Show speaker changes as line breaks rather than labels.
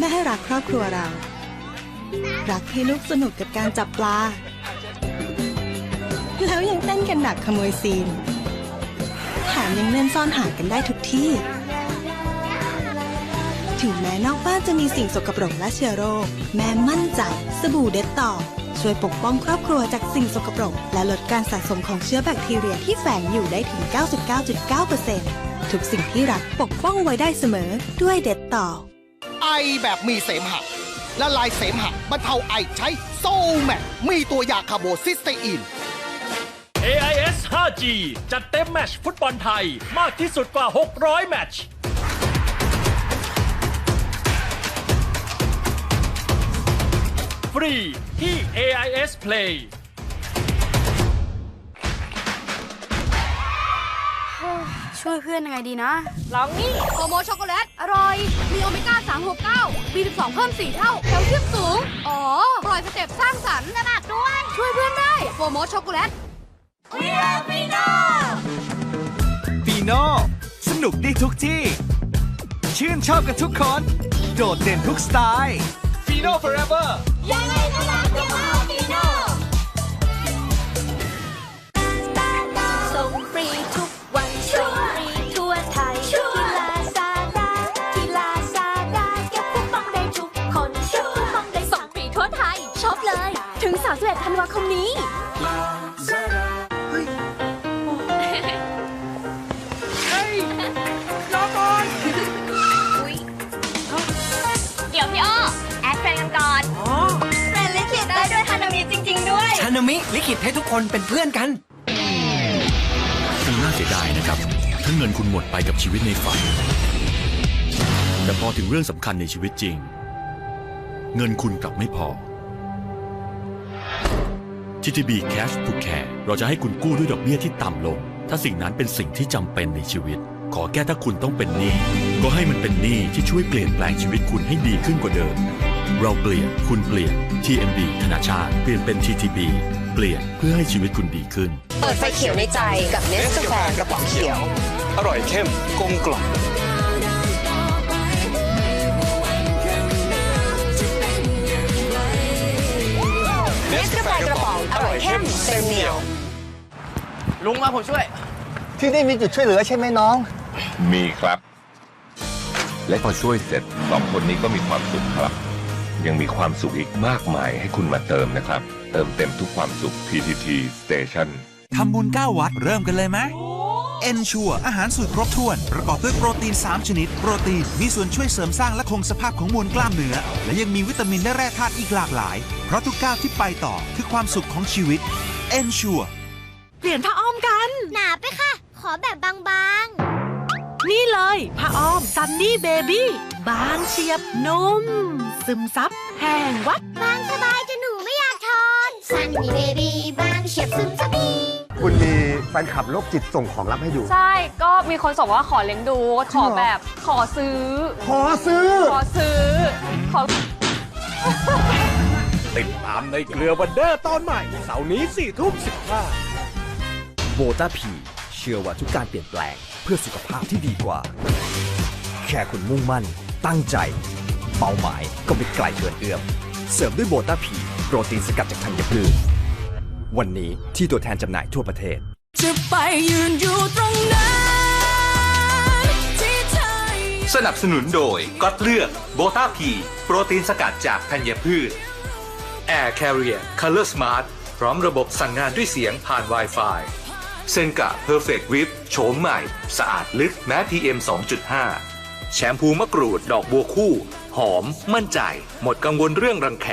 แม่ให้รักครอบครัวเรา รักให้ลูกสนุกกับการจับปลา แล้วยังเต้นกันแบบขโมยซีน แถมยังเล่นซ่อนหากันได้ทุกที่ ถึงแม้นอกบ้านจะมีสิ่งสกปรกและเชื้อโรค แม่มั่นใจ สบู่เด็ดต่อ ช่วยปกป้องครอบครัวจากสิ่งสกปรก และลดการสะสมของเชื้อแบคทีเรียที่แฝงอยู่ได้ถึง 99.9%ทุกสิ่งที่รักปกป้องไว้ได้เสมอด้วยเด็ดต่อ
แบบมีเสมหะละลายเสมหะบรรเทาไอใช้โซแมกมีตัวยาคาร์โบซิสเตอีน
AIS 5G จัดเต็มแมตช์ฟุตบอลไทย มากที่สุดกว่า 600 แมตช์ฟรีที่ AIS Play
ช่วยเพื่อนยังไงดีนะ ลองนี่โอโมช็อกโกแลต อร่อย มีโอเมก้า 369 B12 เพิ่ม 4 เท่า แคลเซียมสูง อ๋อปล่อยสเต็ปสร้างสรรค์ขนาดด้วย ช่วยเพื่อนได้โปรโมช็อกโกแลต
ฟีโน่สนุกได้ทุกที่ ชื่นชอบกันทุกคน โดดเด่นทุกสไตล์ฟีโน่ forever
ส่
ดี๋ยวพี่อ้อแอดเฟรนด์กันก่อนเฟรนด์ลิขิตได้ด้วยฮานามิจริง ๆ ด้วย
ชานามิลิขิตให้ทุกคนเป็นเพื่อนกัน
คงน่าเสียดายนะครับถ้าเงินคุณหมดไปกับชีวิตในฝัน แต่พอถึงเรื่องสำคัญในชีวิตจริง เงินคุณกลับไม่พอ TTB Cash to Care เราจะให้คุณกู้ด้วยดอกเบี้ยที่ต่ำลง ถ้าสิ่งนั้นเป็นสิ่งที่จำเป็นในชีวิต ขอแก้ถ้าคุณต้องเป็นหนี้ก็ให้มันเป็นหนี้ที่ช่วยเปลี่ยนแปลงชีวิตคุณให้ดีขึ้นกว่าเดิม เราเปลี่ยนคุณเปลี่ยน TMB ธนาชาติเปลี่ยนเป็น TTB เปลี่ยนเพื่อให้ชีวิตคุณดีขึ้น
เปิดไฟเขียวในใจกับเนสกาแฟกระป๋องเขียว
อร่อยเข้มกลมกล่อม
เนสกาแฟกระป๋องอร่อยเข้มเต็มเหนียว
ลุงมาผมช่วย
ที่นี่มีจุดช่วยเหลือใช่ไหมน้อง
มีครับ และพอช่วยเสร็จสองคนนี้ก็มีความสุขครับ ยังมีความสุขอีกมากมายให้คุณมาเติมนะครับ เติมเต็มทุกความสุข PTT Station
ทำบุญ 9 วัดเริ่มกันเลยไหมเอนชัวอาหารสูตรครบถ้วน ประกอบด้วยโปรตีน 3 ชนิด โปรตีน มีส่วนช่วยเสริมสร้างและคงสภาพของมวลกล้ามเนื้อ และยังมีวิตามินและแร่ธาตุอีกหลากหลาย เพราะทุกก้าวที่ไปต่อคือความสุขของชีวิตเอนชัว
เปลี่ยนผ้าอ้อมกัน หนาไปค่ะ ขอแบบบาง
นี่เลย ผ้าอ้อมซันนี่เบบี้บางเฉียบนุ่ม ซึมซับแห่งวัด
ๆบางสบายจนหนูไม่อยากทอนซันนี่เบบี้บางเฉียบซึมซับดี
คุณมีแฟนคลับโรคจิตส่งของลับให้ดู
ใช่ ก็มีคนส่งว่าขอเลี้ยงดู ขอแบบ ขอซื้อ
ขอซื้อ
ขอซื้อ ขอ
ติดตามในเครือวันเดอร์ตอนใหม่ เสาร์นี้4ทุ่ม15
โบตาพี เชื่อว่าทุกการเปลี่ยนแปลงเพื่อสุขภาพที่ดีกว่า แค่คุณมุ่งมั่น ตั้งใจ เป้าหมายก็ไม่ไกลเกินเอื้อม เสริมด้วยโบตาพีโปรตีนสกัดจากธัญพืชวันนี้ที่ตัวแทนจำหน่ายทั่วประเทศ
จะไปยืนอยู่ตรงนั้นที่เธอ
สนับสนุนโดยก็เลือกโบตาพีโปรตีนสกัดจากธัญพืช Air Carrier Color Smart พร้อมระบบสั่งงานด้วยเสียงผ่าน Wi-Fi เซนกะ Perfect Whip โฉมใหม่ สะอาดลึกแม้ PM 2.5 แชมพูมะกรูดดอกบัวคู่ หอมมั่นใจ หมดกังวลเรื่องรังแค